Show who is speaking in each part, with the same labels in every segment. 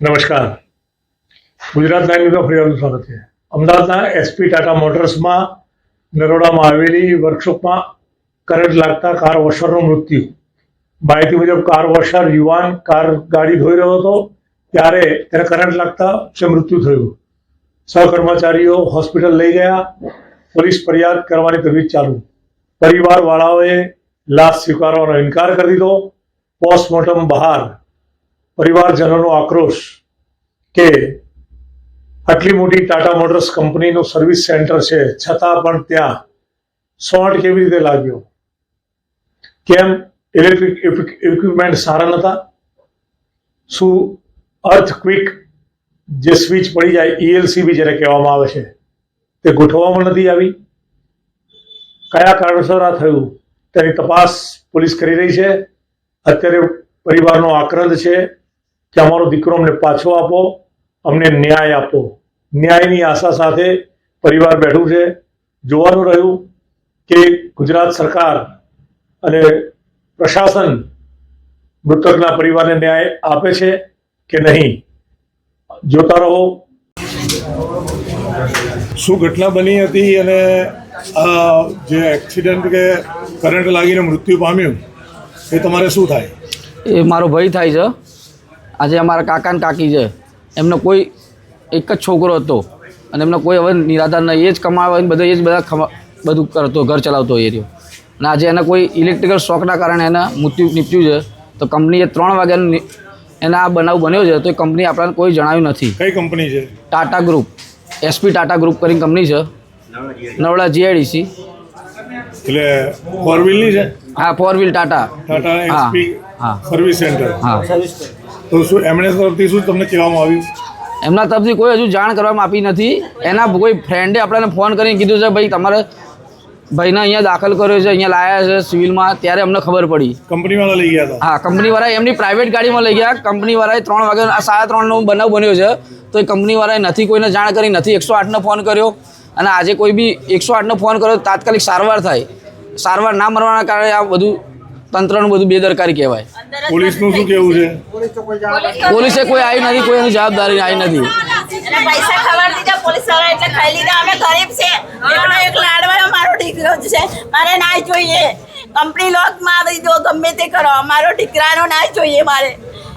Speaker 1: નમસ્કાર. ગુજરાત લાઈવમાં ફરી સ્વાગત છે. અમદાવાદના એસપી ટાટા મોટર્સમાં નરોડામાં આવેલી વર્કશોપમાં કરંટ લાગતા કાર વોશરનું મૃત્યુ. માહિતી મુજબ કાર વોશર યુવાન કાર ગાડી ધોઈ રહ્યો હતો, ત્યારે તેને કરંટ લાગતા છે મૃત્યુ થયું. સહકર્મચારીઓ હોસ્પિટલ લઈ ગયા, પોલીસ ફરિયાદ કરવાની તજવીજ ચાલુ. પરિવારવાળાઓએ લાશ સ્વીકારવાનો ઇનકાર કરી દીધો. પોસ્ટમોર્ટમ બહાર પરિવારજનોનો આક્રોશ કે આટલી મોટી ટાટા મોટર્સ કંપનીનું સર્વિસ સેન્ટર છે, છતાં પણ ત્યાં શોર્ટ કેવી રીતે લાગ્યો? કેમ ઇલેક્ટ્રિક ઇક્વિપમેન્ટ સારા નહોતા? શું અર્થ ક્વિક જે સ્વિચ પડી જાય ઈએલસીબી જેને કહેવામાં આવે છે, તે ગોઠવવામાં નથી આવી? કયા કારણસર આ થયું? તેની તપાસ પોલીસ કરી રહી છે. અત્યારે પરિવારનો આક્રંદ છે. કે અમારો દીકરો અમને પાછો આપો અમને ન્યાય આપો. ન્યાયની આશા સાથે પરિવાર બેઠું છે. જોવાનું રહ્યું કે ગુજરાત સરકાર અને પ્રશાસન મૃતકના પરિવારને ન્યાય આપે છે કે નહીં? જોતા રહો.
Speaker 2: શું ઘટના બની હતી અને આ જે એક્સિડન્ટ કે કરંટ લાગીને મૃત્યુ પામ્યું એ તમારે શું થાય?
Speaker 3: એ મારો ભય થાય છે. આજે અમારા કાકા ને કાકી છે. એમનો કોઈ એક જ છોકરો હતો. અને એમનો કોઈ હવે નિરાધાર નહીં. એ જ કમાવે બધા એ જ બધા બધું કરતો ઘર ચલાવતો એ રહ્યો. અને આજે એને કોઈ ઇલેક્ટ્રિકલ શોકના કારણે એના મૃત્યુ નીપજ્યું છે. તો કંપનીએ ત્રણ વાગ્યાનું એના આ બનાવ બન્યો છે. તો એ કંપની આપણને કોઈ જણાવ્યું નથી.
Speaker 2: કઈ કંપની છે?
Speaker 3: Tata group. SP Tata group કરીને કંપની છે. નવડા જીઆઈડીસી.
Speaker 2: એટલે ફોર વ્હીલની છે?
Speaker 3: હા ફોર વ્હીલ ટાટા.
Speaker 2: ટાટા
Speaker 3: હા,
Speaker 2: એસપી
Speaker 3: હા.
Speaker 2: સર્વિસ સેન્ટર
Speaker 3: હા.
Speaker 2: તો શું એમણે તરફથી શું તમને કહેવામાં આવ્યું?
Speaker 3: એમના તરફથી કોઈ હજુ જાણ કરવામાં આપી નથી. એના કોઈ ફ્રેન્ડે આપણને ફોન કરીને કીધું છે ભાઈ તમારે ભાઈને અહીંયા દાખલ કર્યો છે અહીંયા લાયા છે સિવિલમાં. ત્યારે અમને ખબર પડી.
Speaker 2: કંપનીવાળા લઈ ગયા હતા?
Speaker 3: હા કંપનીવાળાએ એમની પ્રાઇવેટ ગાડીમાં લઈ ગયા. કંપનીવાળાએ ત્રણ વાગે સાડા ત્રણનો બનાવ બન્યો છે. તો એ કંપનીવાળાએ નથી કોઈને જાણ કરી નથી. એકસો આઠનો ફોન કર્યો. અને આજે કોઈ બી એકસો આઠનો ફોન કર્યો તાત્કાલિક સારવાર થાય. સારવાર ના મળવાના કારણે આ બધું તંત્રનું બધું બેદરકારી કહેવાય.
Speaker 2: પોલીસનું શું કેવું છે?
Speaker 3: પોલીસે કોઈ આવી નથી કોઈ એની જવાબદારી આવી નથી.
Speaker 4: પૈસા ખબર દીધા પોલીસવાળા એટલે ખાઈ લીધા. અમે ગરીબ છે. એકલો એક લાડવાનો મારો દીકરો જ છે. મારે ના જોઈએ. કંપની લોક મારી દો ગમે તે કરો. અમારો દીકરાનો ના જોઈએ મારે.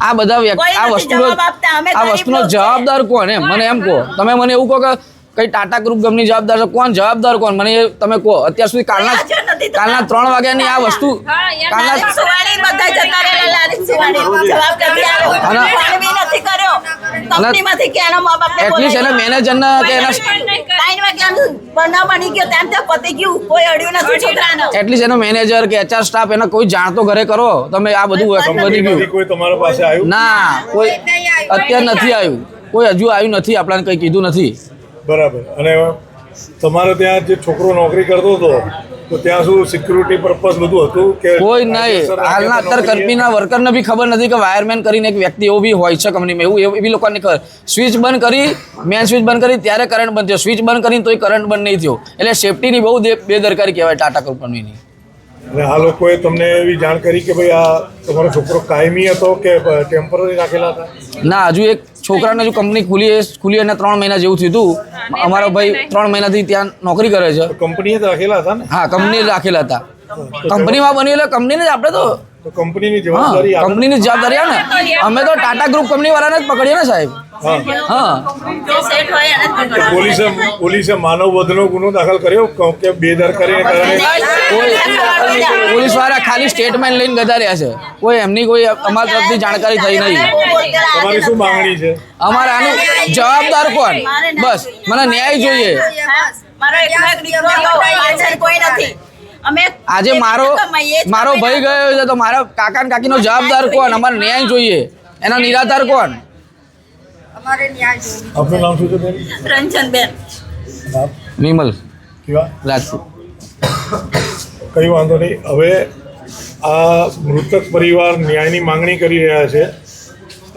Speaker 3: આ બધા વ્યક્તિ આ વસ્તુનો
Speaker 4: જવાબ આપતા. અમે
Speaker 3: આ વસ્તુનો જવાબદાર કોણ એમ? મને એમ કહો. તમે મને એવું કહો કે કઈ ટાટા ગ્રુપ ગમની જવાબદાર છે? કોણ? જવાબદાર કોણ? મને તમે કહો. અત્યાર સુધી કાલના. કાલના ત્રણ વાગ્યાની આ વસ્તુ કાલના એટલીસ્ટ એના મેનેજર કે એના
Speaker 4: ત્રણ વાગ્યાનું બનાવ બની ગયો તેમ ત્યાં પતી ગયું. કોઈ અડ્યું નથી છોકરાને.
Speaker 3: એટલીસ્ટ એનો મેનેજર કે એચઆર સ્ટાફ એનો કોઈ જાણતો ઘરે કરો તમે આ બધું બની ગયું.
Speaker 2: કોઈ તમારા પાસે આવ્યું?
Speaker 3: ના કોઈ અત્યારે નથી આવ્યું. કોઈ હજુ આવ્યું નથી આપણને કંઈ કીધું નથી.
Speaker 2: બરાબર. અને તમારે ત્યાં જે છોકરો નોકરી કરતો હતો તો ત્યાં શું સિક્યુરિટી પર્પઝ બધું હતું કે
Speaker 3: કોઈ નહીં. હાલના અત્યારે કંપનીના વર્કરને બી ખબર નથી કે વાયરમેન કરીને એક વ્યક્તિ એવો બી હોય છે કંપનીમાં એવું એવું બી લોકોને ખબર. સ્વિચ બંધ કરી મેન સ્વિચ બંધ કરી ત્યારે કરંટ બંધ થયો. સ્વિચ બંધ કરીને તોય કરંટ બંધ નહીં થયો. એટલે સેફટીની બહુ બેદરકારી કહેવાય ટાટા કંપનીની.
Speaker 2: અને આ લોકોએ તમને એવી જાણ કરી કે ભાઈ આ તમારો છોકરો કાયમી હતો કે ટેમ્પરરી રાખેલા હતા?
Speaker 3: ના હજુ એક છોકરાને હજુ કંપની ખુલી ખુલી અને ત્રણ મહિના જેવું થયું હતું. અમારો ભાઈ ત્રણ મહિનાથી ત્યાં નોકરી કરે છે.
Speaker 2: કંપની કંપનીએ રાખેલા હતા ને?
Speaker 3: હા કંપની રાખેલા હતા. કંપનીમાં બની એટલે કંપનીને જ આપણે તો
Speaker 2: કંપનીની
Speaker 3: હા
Speaker 2: જવાબદારી
Speaker 3: કંપનીની જવાબદારી ને. અમે તો ટાટા ગ્રુપ કંપની વાળાને જ પકડીએ ને સાહેબ.
Speaker 2: પોલીસે પોલીસે માનવ વધનો ગુનો દાખલ કર્યો? ક- કે બેદર કારણે
Speaker 3: કોઈ પોલીસવાળા ખાલી સ્ટેટમેન્ટ લઈને ગધા રહ્યા છે. કોઈ એમની કોઈ અમારા તરફથી જાણકારી થઈ નહીં.
Speaker 2: તમારી શું માંગણી છે?
Speaker 3: અમારે આનું જવાબદાર કોણ? બસ મને ન્યાય જોઈએ.
Speaker 4: મારો એકલો એક દીકરો હતો, પાછળ કોઈ નથી. અમે
Speaker 3: આજે મારો મારો ભાઈ ગયો છે તો મારા કાકા ને કાકીનો જવાબદાર કોણ? અમારે ન્યાય જોઈએ. એનો નિરાધાર કોણ?
Speaker 2: આપનું નામ શું છે બેન?
Speaker 4: રંજનબેન.
Speaker 2: નામ?
Speaker 3: વિમલ
Speaker 2: કેવા?
Speaker 3: રાજપૂત.
Speaker 2: કંઈ વાંધો નહીં. હવે આ મૃતક પરિવાર ન્યાયની માંગણી કરી રહ્યા છે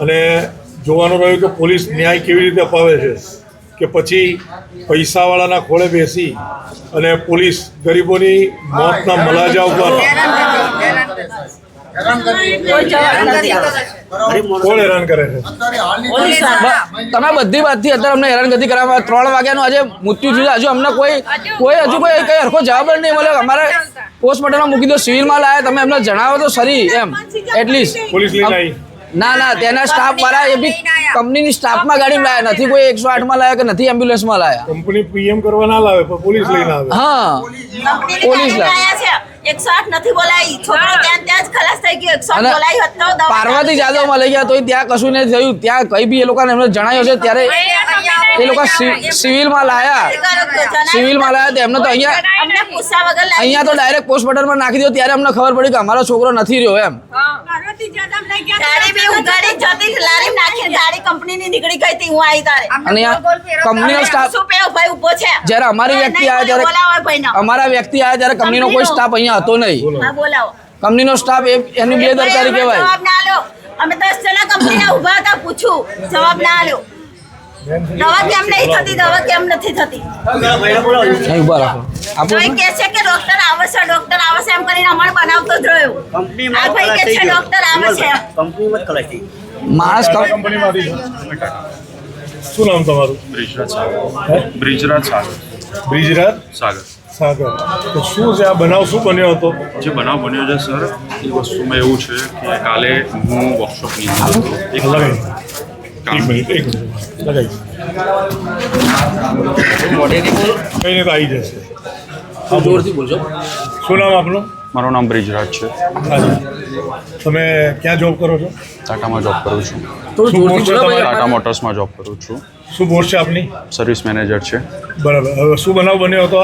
Speaker 2: અને જોવાનું રહ્યું કે પોલીસ ન્યાય કેવી રીતે અપાવે છે કે પછી પૈસાવાળાના ખોળે બેસી અને પોલીસ ગરીબોની મોતના મલાજા ઉપર
Speaker 3: તમે બધી વાતથી અત્યારે અમને હેરાન હેરાનગતિ કરવામાં ત્રણ વાગ્યાનું આજે મૃત્યુ થયું હજુ અમને કોઈ કોઈ હજુ કોઈ કઈ હરખો જવાબ જ નહીં મળે અમારે પોસ્ટમોર્ટમમાં મૂકી દો. સિવિલમાં લાયા તમે અમને જણાવો તો સરી એમ. એટલીસ્ટ. ના ના તેના સ્ટાફ વાળા એ બી કંપનીની સ્ટાફમાં ગાડી લાયા. નથી કોઈ એકસો આઠમાં લાયા કે નથી એમ્બ્યુલન્સમાં લાયા.
Speaker 2: કંપની પીએમ કરવા ના લાવે પોલીસ લઈને આવે.
Speaker 3: હા. પોલીસ
Speaker 4: લાવે. 108 નથી બોલાઈ.
Speaker 3: પાર્વતી જાદવમાં લઈ ગયા તો ત્યાં કશું નહીં થયું. ત્યાં કઈ બી એ લોકોને એમને જણાયો છે ત્યારે એ લોકો સિવિલમાં લાયા. સિવિલમાં લાયા તો એમને તો અહીંયા અહીંયા તો ડાયરેક્ટ પોસ્ટમોર્ટમમાં નાખી દો ત્યારે અમને ખબર પડી કે અમારો છોકરો નથી રહ્યો એમ.
Speaker 4: ગાડી બી ઉગાડી જતી લારી નાખી ગાડી કંપનીની નીકળી ગઈ હતી હું આવી તારે.
Speaker 3: અને અહીંયા કંપનીનો સ્ટાફ
Speaker 4: શું પેલો ભાઈ ઊભો છે?
Speaker 3: જ્યારે અમારી વ્યક્તિ આવે ત્યારે અમારા વ્યક્તિ આવે ત્યારે કંપનીનો કોઈ સ્ટાફ અહીંયા હતો નહીં.
Speaker 4: હા બોલાવો.
Speaker 3: કંપનીનો સ્ટાફ એની બેદરકારી કહેવાય.
Speaker 4: ના અમે દસ જણા કંપનીના ઊભા હતા પૂછું. જવાબ ના આલ્યો દવા કેમ નહીં થતી દવા કેમ નથી થતી.
Speaker 3: અહીં ઊભા રાખો.
Speaker 4: તો એ કહે છે કે ડોક્ટર આવે છે ડોક્ટર આવે છે એમ કરીને અમારે બનાવતો જ રહ્યો. આ ભાઈ કે છે ડોક્ટર આવે છે.
Speaker 5: કંપનીમાં જ ખલાસ
Speaker 3: માણસ
Speaker 2: કંપનીમાંથી શું નામ તમારું?
Speaker 6: બ્રિજરાજ સાગર.
Speaker 2: હે?
Speaker 6: બ્રિજરાજ સાગર.
Speaker 2: બ્રિજરાજ
Speaker 6: સાગર.
Speaker 2: સાગર. તો શું છે આ બનાવ શું બન્યો હતો?
Speaker 6: જે બનાવ બન્યો છે સર એ વસ્તુમાં એવું છે કે કાલે હું વર્કશોપની અંદર હતો. એક
Speaker 2: એક મિનિટ એક મિનિટ. લગાવી કઈ તો આવી જશે?
Speaker 3: જોરથી બોલજો.
Speaker 2: શું નામ આપનું?
Speaker 6: મારું નામ બ્રિજરાજ છે.
Speaker 2: તમે ક્યાં જોબ કરો છો?
Speaker 6: ટાટામાં જોબ કરું છું. ટાટા મોટર્સમાં જોબ કરું છું.
Speaker 2: શું પોસ્ટ છે આપની?
Speaker 6: સર્વિસ મેનેજર છે.
Speaker 2: બરાબર. હવે શું બનાવ બન્યો હતો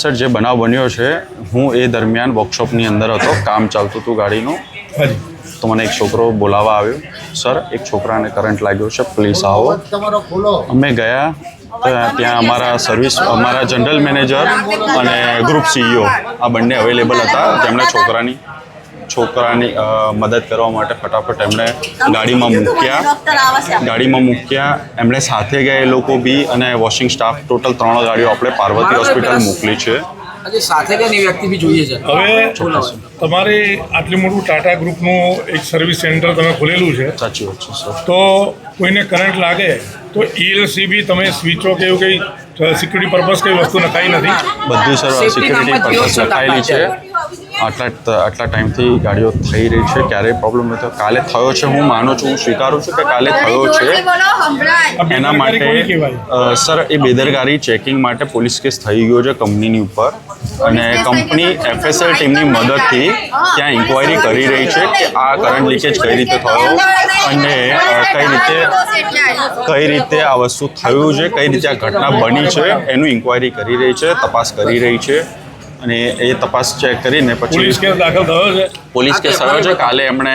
Speaker 6: સર જે બનાવ બન્યો છે હું એ દરમિયાન વર્કશોપની અંદર હતો. કામ ચાલતું હતું ગાડીનું.
Speaker 2: હાજી
Speaker 6: તો મને એક છોકરો બોલાવવા આવ્યો. સર એક છોકરાને કરંટ લાગ્યો છે પ્લીઝ આવો. અમે ગયા ત્યાં અમારા સર્વિસ અમારા જનરલ મેનેજર અને ગ્રુપ સીઈઓ આ બંને અવેલેબલ હતા. જેમણે છોકરાની છોકરાની મદદ કરવા માટે ફટાફટ એમણે ગાડીમાં મૂક્યા. ગાડીમાં મૂક્યા. એમણે સાથે ગયા એ લોકો બી અને વોશિંગ સ્ટાફ ટોટલ ત્રણ ગાડીઓ આપણે પાર્વતી હોસ્પિટલ મોકલી છે.
Speaker 3: સાથે વ્યક્તિ બી જોઈએ છે?
Speaker 2: હવે તમારે આટલું મોટું ટાટા ગ્રુપનું એક સર્વિસ સેન્ટર તમે ખોલેલું છે.
Speaker 6: સાચી વાત છે સર
Speaker 2: તો કોઈને કરંટ લાગે તો ઈએલસી બી તમે સ્વિચો કે એવું કંઈ સિક્યુરિટી પર્પઝ કઈ વસ્તુ નખાઈ નથી?
Speaker 6: બધું સર સિક્યુરિટી પર્પઝ નખાયેલી છે. આટલા આટલા ટાઈમથી ગાડીઓ થઈ રહી છે ક્યારેય પ્રોબ્લેમ નથી. કાલે થયો છે હું માનું છું હું સ્વીકારું છું કે કાલે થયો છે. એના માટે સર એ બેદરકારી ચેકિંગ માટે પોલીસ કેસ થઈ ગયો છે કંપનીની ઉપર. અને કંપની એફએસએલ ટીમની મદદથી ત્યાં ઇન્ક્વાયરી કરી રહી છે કે આ કરંટ લીકેજ કઈ રીતે થયો અને કઈ રીતે કઈ રીતે આ વસ્તુ થયું છે કઈ રીતે આ ઘટના બની છે એનું ઇન્ક્વાયરી કરી રહી છે તપાસ કરી રહી છે. અને એ તપાસ ચેક કરીને પછી
Speaker 2: પોલીસ કેસ દાખલ થયો છે.
Speaker 6: પોલીસ કેસ આવ્યો છે. કાલે એમણે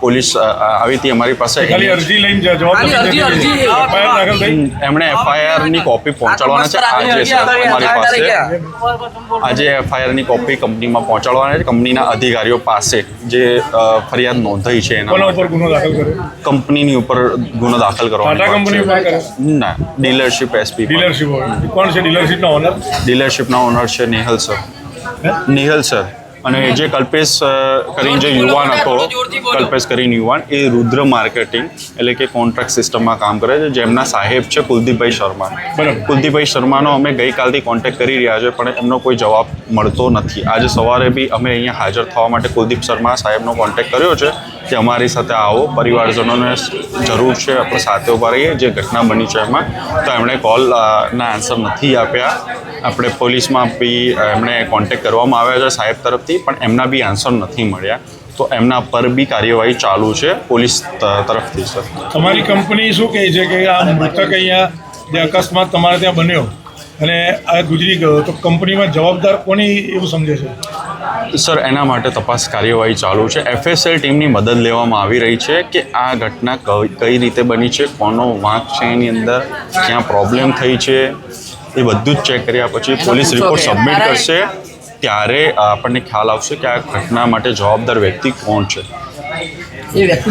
Speaker 6: પોલીસ આવી હતી અમારી પાસે.
Speaker 2: ખાલી અરજી લઈને જ-
Speaker 3: અરજી, અરજી.
Speaker 2: FIR દાખલ થઈ.
Speaker 6: એમણે એફઆઈઆરની કોપી પહોંચાડવાના છે. આજે અમારી પાસે. આજે એફઆઈઆરની કોપી કંપનીમાં પહોંચાડવાના છે. કંપનીના અધિકારીઓ પાસે જે ફરિયાદ નોંધાઈ છે એના
Speaker 2: ઉપર ગુનો દાખલ કર્યો?
Speaker 6: કંપનીની ઉપર ગુનો દાખલ કરવાનો
Speaker 2: ટાટા કંપની ઉપર કર્યો?
Speaker 6: ના ડીલરશિપ એસપી
Speaker 2: ડીલરશિપ કોણ છે? ડીલરશીપના ઓનર
Speaker 6: ડીલરશીપના ઓનર છે નિહલ સર નિહલ સર. અને જે કલ્પેશ કરીને જે યુવાન હતો કલ્પેશ કરીને યુવાન એ રુદ્ર માર્કેટિંગ એટલે કે કોન્ટ્રાક્ટ સિસ્ટમમાં કામ કરે છે જેમના સાહેબ છે કુલદીપભાઈ શર્મા.
Speaker 2: બરાબર.
Speaker 6: કુલદીપભાઈ શર્માનો અમે ગઈકાલથી કોન્ટેક્ટ કરી રહ્યા છે પણ એમનો કોઈ જવાબ મળતો નથી. આજે સવારે બી અમે અહીંયા હાજર થવા માટે કુલદીપ શર્મા સાહેબનો કોન્ટેક્ટ કર્યો છે કે અમારી સાથે આવો પરિવારજનોને જરૂર છે આપણે સાથે ઊભા રહીએ જે ઘટના બની છે એમાં તો એમણે કોલના આન્સર નથી આપ્યા. આપણે પોલીસમાં બી એમણે કોન્ટેક કરવામાં આવ્યા છે સાહેબ તરફથી પણ એમના બી આન્સર નથી મળ્યા. તો એમના પર બી કાર્યવાહી ચાલુ છે પોલીસ તરફથી સર
Speaker 2: તમારી કંપની શું કહે છે કે આ મૃતક અહીંયા જે અકસ્માત તમારે ત્યાં બન્યો અને આ ગુજરી ગયો તો કંપનીમાં જવાબદાર કોની એવું સમજે છે?
Speaker 6: સર એના માટે તપાસ કાર્યવાહી ચાલુ છે. એફએસએલ ટીમની મદદ લેવામાં આવી રહી છે કે આ ઘટના કઈ કઈ રીતે બની છે કોનો વાંક છે એની અંદર ક્યાં પ્રોબ્લેમ થઈ છે એ બધું જ ચેક કર્યા પછી પોલીસ રિપોર્ટ સબમિટ કરશે. ત્યારે આપણને ખ્યાલ આવશે કે આ ઘટના માટે જવાબદાર વ્યક્તિ કોણ છે.